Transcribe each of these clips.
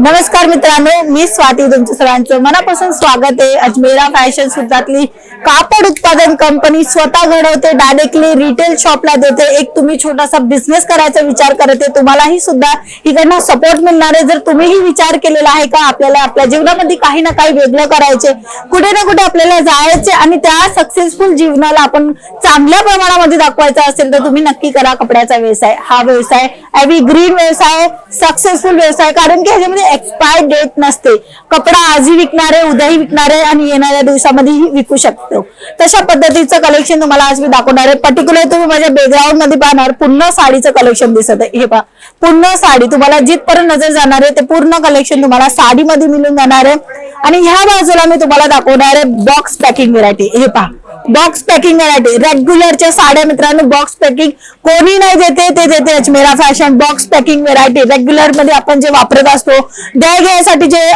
नमस्कार मित्रांनो मी स्वाती तुमचं सगळ्यांचं मनापासून स्वागत आहे. अजमेरा फॅशन सुद्धातली कापड उत्पादन कंपनी स्वतः घडवते. डायरेक्टली रिटेल शॉपला देते. एक तुम्ही छोटासा बिझनेस करायचा विचार करते तुम्हालाही सुद्धा इकडनं सपोर्ट मिळणार आहे. जर तुम्हीही विचार केलेला आहे का आपल्याला आपल्या जीवनामध्ये काही ना काही वेगळं करायचे कुठे ना कुठे आपल्याला जायचे आणि त्या सक्सेसफुल जीवनाला आपण चांगल्या प्रमाणामध्ये दाखवायचा असेल तर तुम्ही नक्की करा. कपड्याचा व्यवसाय हा व्यवसाय. एव्ही ग्रीन व्यवसाय हो, सक्सेसफुल व्यवसाय. कारण की ह्याच्यामध्ये एक्सपायर डेट नसते. कपडा आजही विकणारे उद्याही विकणारे आणि येणाऱ्या दिवसामध्येही विकू शकतो. तशा पद्धतीचं कलेक्शन तुम्हाला आज मी दाखवणार आहे. पर्टिक्युलर तुम्ही माझ्या बॅकग्राऊंडमध्ये पाहणार पूर्ण साडीचं कलेक्शन दिसत आहे. हे पहा पूर्ण साडी तुम्हाला जिथपर्यंत नजर जाणार आहे ते पूर्ण कलेक्शन तुम्हाला साडीमध्ये मिळून जाणार आहे. आणि ह्या बाजूला मी तुम्हाला दाखवणार आहे बॉक्स पॅकिंग व्हरायटी हे पहा बॉक्स पॅकिंग व्हरायटी रेग्युलरच्या साड्या मित्रांनो बॉक्स पॅकिंग कोणी नाही देते ते देते Ajmera fashion box packing variety रेग्युलरमध्ये आपण जे वापरत असतो द्या घ्यायसाठी जे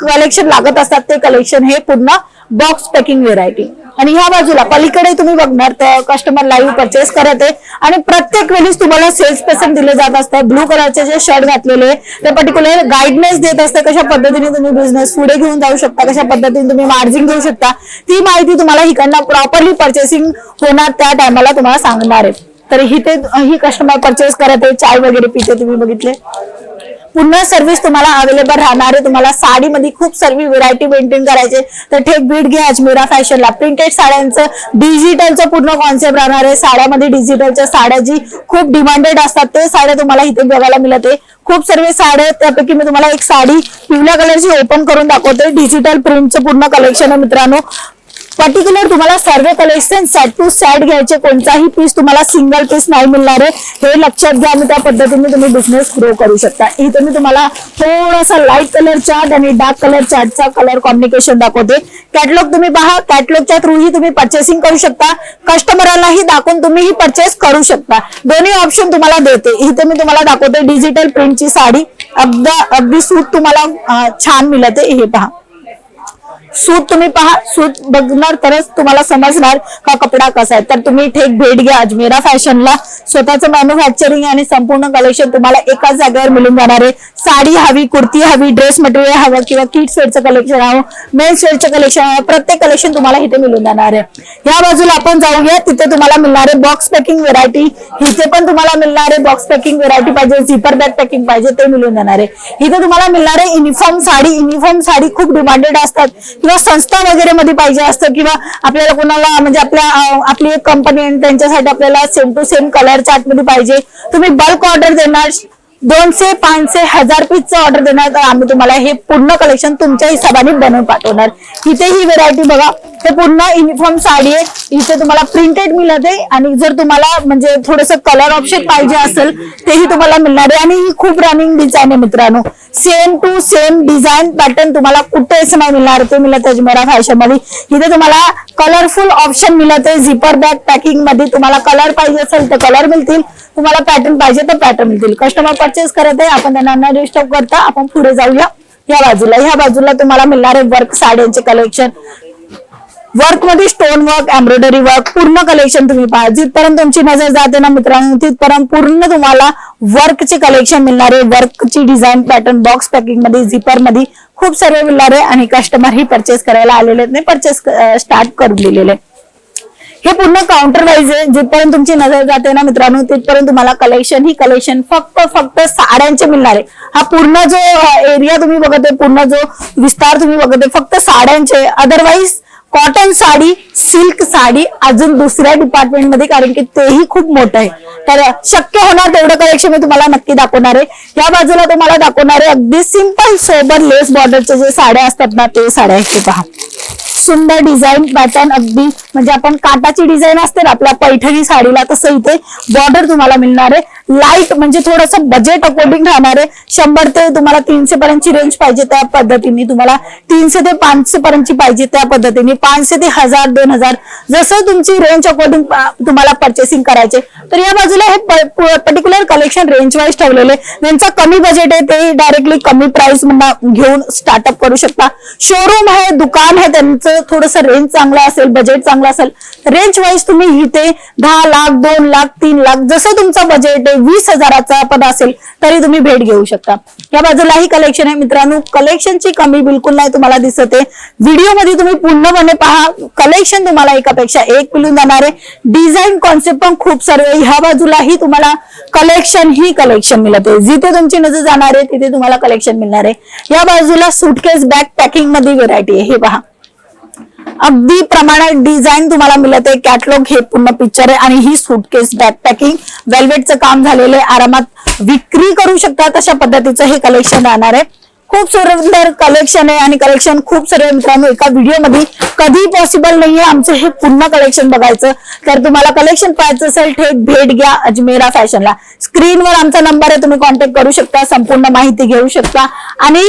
कलेक्शन लागत असतात ते कलेक्शन हे पूर्ण बॉक्स पॅकिंग व्हरायटी आणि ह्या बाजूला पलीकडे तुम्ही बघणार तर कस्टमर लाईव्ह परचेस करत आहे. आणि प्रत्येक वेळेस तुम्हाला सेल्स पर्सन दिले जात असतात. ब्लू कलरचे जे शर्ट घातलेले ते पर्टिक्युलर गाईडनेस देत असते कशा पद्धतीने तुम्ही बिझनेस पुढे घेऊन जाऊ शकता कशा पद्धतीने तुम्ही मार्जिन घेऊ शकता. ती माहिती तुम्हाला इकडनं प्रॉपरली परचेसिंग होणार त्या टायमाला तुम्हाला सांगणार आहे. तर इथे ही कस्टमर परचेस करत आहे. चाय वगैरे पिते तुम्ही बघितले? पूर्ण सर्व्हिस तुम्हाला अवेलेबल राहणार आहे. तुम्हाला साडीमध्ये खूप सर्व व्हरायटी मेंटेन करायचे तर ठेक बीट घ्या अजमेरा फॅशनला प्रिंटेड साड्यांचं डिजिटलचं पूर्ण कॉन्सेप्ट राहणार आहे. साड्यामध्ये डिजिटलच्या साड्या जी खूप डिमांडेड असतात ते साड्या तुम्हाला इथे बघायला मिळत आहे. खूप सर्व साड्या आहेत. त्यापैकी मी तुम्हाला एक साडी पिवळ्या कलरची ओपन करून दाखवते. डिजिटल प्रिंटचं पूर्ण कलेक्शन आहे मित्रांनो. पर्टिक्युलर तुम्हाला सर्व कलेक्शन सॅट टू सॅट घ्यायचे. कोणताही पीस तुम्हाला सिंगल पीस नाही मिळणार आहे. हे लक्षात घ्या आणि त्या पद्धतीने तुम्ही बिझनेस ग्रो करू शकता. इथे मी तुम्हाला थोडासा लाइट कलर चार्ट आणि डार्क कलर चार्टचा कलर कॉम्बिनेशन दाखवते. कॅटलॉग तुम्ही पहा. कॅटलॉगच्या थ्रूही तुम्ही पर्चेसिंग करू शकता. कस्टमरलाही दाखवून तुम्हीही परचेस करू शकता. दोन्ही ऑप्शन तुम्हाला देते. इथे मी तुम्हाला दाखवते डिजिटल प्रिंटची साडी. अगदा अगदी सूट तुम्हाला छान मिळते. हे पहा. सूट तुम्ही पहा सूट बघणार तरच तुम्हाला समजणार का कपडा कसा आहे. तर तुम्ही ठेक भेट घ्या अजमेरा फॅशनला. स्वतःचं मॅन्युफॅक्चरिंग आणि संपूर्ण कलेक्शन तुम्हाला एकाच जागेवर मिळून जाणार आहे. साडी हवी कुर्ती हवी ड्रेस मटेरियल हवं किंवा किट सेटचं कलेक्शन हवं मेन सेटचं कलेक्शन हवं प्रत्येक कलेक्शन तुम्हाला इथे मिळून जाणार आहे. या बाजूला आपण जाऊया तिथे तुम्हाला मिळणारे बॉक्स पॅकिंग व्हरायटी इथे पण तुम्हाला मिळणारे बॉक्स पॅकिंग व्हरायटी पाहिजे झिपर बॅग पॅकिंग पाहिजे ते मिळून जाणार आहे. इथे तुम्हाला मिळणारे युनिफॉर्म साडी. युनिफॉर्म साडी खूप डिमांडेड असतात. किंवा संस्था वगैरे मध्ये पाहिजे असतं किंवा आपल्याला कोणाला म्हणजे आपल्या आपली एक कंपनी आहे त्यांच्यासाठी आपल्याला सेम टू सेम कलर चार्टमध्ये पाहिजे. तुम्ही बल्क ऑर्डर देणार दोनशे पाचशे हजार पीसचं ऑर्डर देणार. आम्ही तुम्हाला हे पूर्ण कलेक्शन तुमच्या हिशोबाने बनवून पाठवणार. इथे ही व्हेरायटी बघा. हे पूर्ण युनिफॉर्म साडी आहे. इथे तुम्हाला प्रिंटेड मिळत. आहे आणि जर तुम्हाला म्हणजे थोडस कलर ऑप्शन पाहिजे असेल तेही तुम्हाला मिळणार आहे. आणि ही खूप रनिंग डिझाईन आहे मित्रांनो. Same to same design pattern तुम्हाला कुठेच नाही मिळणार. ते मिळत अजमेरा फॅशनमध्ये इथे तुम्हाला कलरफुल ऑप्शन मिळत आहे. झिपर बॅग पॅकिंगमध्ये तुम्हाला कलर पाहिजे असेल तर कलर मिळतील. तुम्हाला पॅटर्न पाहिजे तर पॅटर्न मिळतील कस्टमर परचेस करत आहे आपण त्यांना डिस्टर्ब करता आपण पुढे जाऊया. या बाजूला ह्या बाजूला तुम्हाला मिळणार आहे वर्क साड्यांचे कलेक्शन वर्कमध्ये स्टोन वर्क एम्ब्रॉयडरी वर्क पूर्ण कलेक्शन तुम्ही पहा. जिथपर्यंत तुमची नजर जाते ना मित्रांनो तिथपर्यंत पूर्ण तुम्हाला वर्कचे कलेक्शन मिळणार आहे. वर्कची डिझाईन पॅटर्न बॉक्स पॅकिंगमध्ये झिपरमध्ये खूप सर्व मिळणार आहे आणि कस्टमर ही परचेस करायला आलेले आहेत. परचेस स्टार्ट करून दिलेले आहे. हे पूर्ण काउंटर वाईज आहे. जिथपर्यंत तुमची नजर जाते ना मित्रांनो तिथपर्यंत तुम्हाला कलेक्शन ही कलेक्शन फक्त फक्त साड्यांचे मिळणार आहे. हा पूर्ण जो एरिया तुम्ही बघत आहे पूर्ण जो विस्तार तुम्ही बघत आहे फक्त साड्यांचे otherwise cotton sari silk sari अजून दुसऱ्या डिपार्टमेंटमध्ये कारण की तेही खूप मोठं आहे. तर शक्य होणार तेवढं कलेक्शन मी तुम्हाला नक्की दाखवणार आहे. या बाजूला तुम्हाला दाखवणार आहे अगदी सिंपल सोबर लेस बॉर्डरच्या जे साड्या असतात ना ते साड्या हे पहा. सुंदर डिझाईन पॅटर्न अगदी म्हणजे आपण काटाची डिझाईन असते ना आपल्या पैठणी साडीला तसं इथे बॉर्डर तुम्हाला मिळणार आहे. लाइट म्हणजे थोडस बजेट अकॉर्डिंग राहणार आहे. शंभर ते तुम्हाला तीनशे पर्यंतची रेंज पाहिजे त्या पद्धतीने. तुम्हाला तीनशे ते पाचशे पर्यंतची पाहिजे त्या पद्धतीने. पाचशे ते हजार दोन हजार जसं तुमची रेंज अकॉर्डिंग तुम्हाला परचेसिंग करायचे तर या बाजूला हे पर्टिक्युलर कलेक्शन रेंज वाईज ठेवलेले ज्यांचा कमी बजेट आहे ते डायरेक्टली कमी प्राइस घेऊन स्टार्टअप करू शकता. शोरूम आहे दुकान आहे त्यांचं थोडस रेंज चांगलं असेल बजेट चांगलं असेल रेंज वाईज तुम्ही इथे दहा लाख दोन लाख तीन लाख जसं तुमचं बजेट आहे वीस हजाराचा पण असेल तरी तुम्ही भेट घेऊ शकता. या बाजूलाही कलेक्शन आहे मित्रांनो. कलेक्शनची कमी बिलकुल नाही तुम्हाला दिसत आहे. व्हिडिओमध्ये तुम्ही पूर्णपणे पहा. कलेक्शन तुम्हाला एकापेक्षा एक मिळून जाणार आहे. डिझाईन कॉन्सेप्ट पण खूप सर्व ह्या बाजूलाही तुम्हाला कलेक्शन ही कलेक्शन मिळत आहे. जिथे तुमची नजर जाणार आहे तिथे तुम्हाला कलेक्शन मिळणार आहे. या बाजूला सुटकेस बॅग पॅकिंगमध्ये व्हेरायटी आहे. हे पहा. अगदी प्रमाणात डिझाईन तुम्हाला मिळत आहे. कॅटलॉग हे पूर्ण पिक्चर आहे आणि ही सुटकेस बॅग पॅकिंग वेल्वेटचं काम झालेलं आहे. आरामात विक्री करू शकता अशा पद्धतीचं हे कलेक्शन राहणार आहे. खूप सुंदर कलेक्शन आहे आणि कलेक्शन खूप सर्व मित्रांनो एका व्हिडिओमध्ये कधी पॉसिबल नाहीये आमचं हे पूर्ण कलेक्शन बघायचं. तर तुम्हाला कलेक्शन पाहायचं असेल थेट भेट घ्या अजमेरा फॅशनला. स्क्रीनवर आमचा नंबर आहे तुम्ही कॉन्टॅक्ट करू शकता संपूर्ण माहिती घेऊ शकता. आणि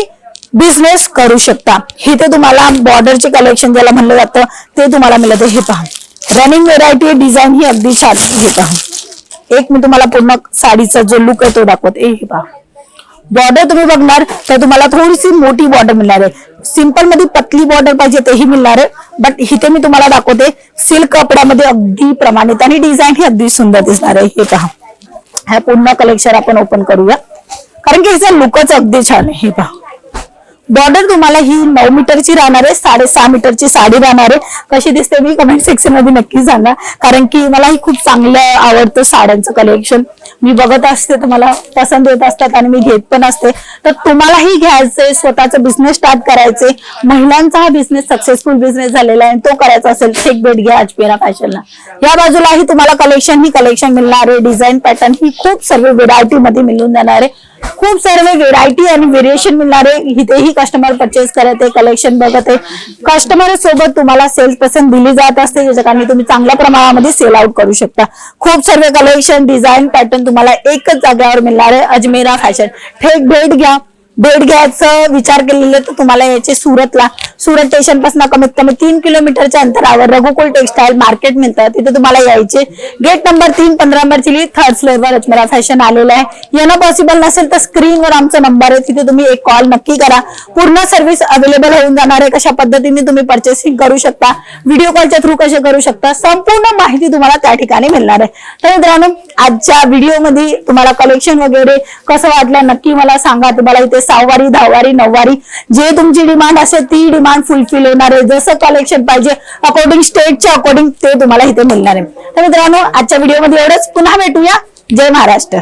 बिझनेस करू शकता. इथे तुम्हाला बॉर्डरचे कलेक्शन ज्याला म्हणलं जातं ते तुम्हाला मिळतं. हे पहा. रनिंग व्हेरायटी डिझाईन ही अगदी छान आहे. हे पहा एक मी तुम्हाला पूर्ण साडीचा जो लुक आहे तो दाखवते. हे पहा. बॉर्डर तुम्ही बघणार तर तुम्हाला थोडीशी मोठी बॉर्डर मिळणार आहे. सिंपलमध्ये पतली बॉर्डर पाहिजे तेही मिळणार आहे. बट इथे मी तुम्हाला दाखवते सिल्क कपड्यामध्ये अगदी प्रमाणित आणि डिझाईन ही अगदी सुंदर दिसणार आहे. हे पहा. हा पूर्ण कलेक्शन आपण ओपन करूया. कारण की ह्याचा लुकच अगदी छान आहे. हे पहा. बॉर्डर तुम्हाला ही नऊ मीटरची राहणार आहे साडेसहा मीटरची साडी राहणार आहे. कशी दिसते मी कमेंट सेक्शनमध्ये नक्की सांगा. कारण की मला ही खूप चांगलं आवडतं साड्यांचं कलेक्शन मी बघत असते तर मला पसंत येत असतात आणि मी घेत पण असते. तर तुम्हालाही घ्यायचंय स्वतःचा बिझनेस स्टार्ट करायचे महिलांचा हा बिझनेस सक्सेसफुल बिझनेस झालेला आहे तो करायचा असेल एक भेट घ्या अजमेरा फॅशनला या बाजूलाही तुम्हाला कलेक्शन ही कलेक्शन मिळणार आहे. डिझाईन पॅटर्न ही खूप सर्व व्हेरायटी मध्ये मिळून जाणार आहे. खूप सर्व व्हेरायटी आणि व्हेरिएशन मिळणारे इथेही कस्टमर परचेस करत आहे कलेक्शन बघत आहे. कस्टमर सोबत तुम्हाला सेल्स पर्सन दिली जात असते ज्याच्या कारणे तुम्ही चांगल्या प्रमाणामध्ये सेल आउट करू शकता. खूप सर्व कलेक्शन डिझाईन पॅटर्न तुम्हाला एकच जागेवर मिळणार आहे अजमेरा फॅशन थेट भेट घ्या. भेट घ्यायचं विचार केलेलं तर तुम्हाला याचे सुरतला. सुरत स्टेशनपासून कमीत कमी तीन किलोमीटरच्या अंतरावर रघुकुल टेक्सटाईल मार्केट मिळतं. तिथे तुम्हाला यायचे. गेट नंबर तीन पंधरा नंबर चिली थर्ड फ्लोअरवर अजमेरा फॅशन आलेलं आहे. येणं पॉसिबल नसेल तर स्क्रीनवर आमचा नंबर आहे. तिथे तुम्ही एक कॉल नक्की करा. पूर्ण सर्व्हिस अवेलेबल होऊन जाणार आहे. कशा पद्धतीने तुम्ही परचेसिंग करू शकता व्हिडिओ कॉलच्या थ्रू कसे करू शकता संपूर्ण माहिती तुम्हाला त्या ठिकाणी मिळणार आहे. तर मित्रांनो आजच्या व्हिडिओमध्ये तुम्हाला कलेक्शन वगैरे कसं वाटलं नक्की मला सांगा. तुम्हाला इथे सहावारी दहावारी नऊवारी जे तुमची डिमांड असेल ती डिमांड फुलफिल होणार आहे. जसं कलेक्शन पाहिजे अकॉर्डिंग स्टेटच्या अकॉर्डिंग ते तुम्हाला इथे मिळणार आहे. तर मित्रांनो आजच्या व्हिडिओमध्ये एवढंच. पुन्हा भेटूया. जय महाराष्ट्र.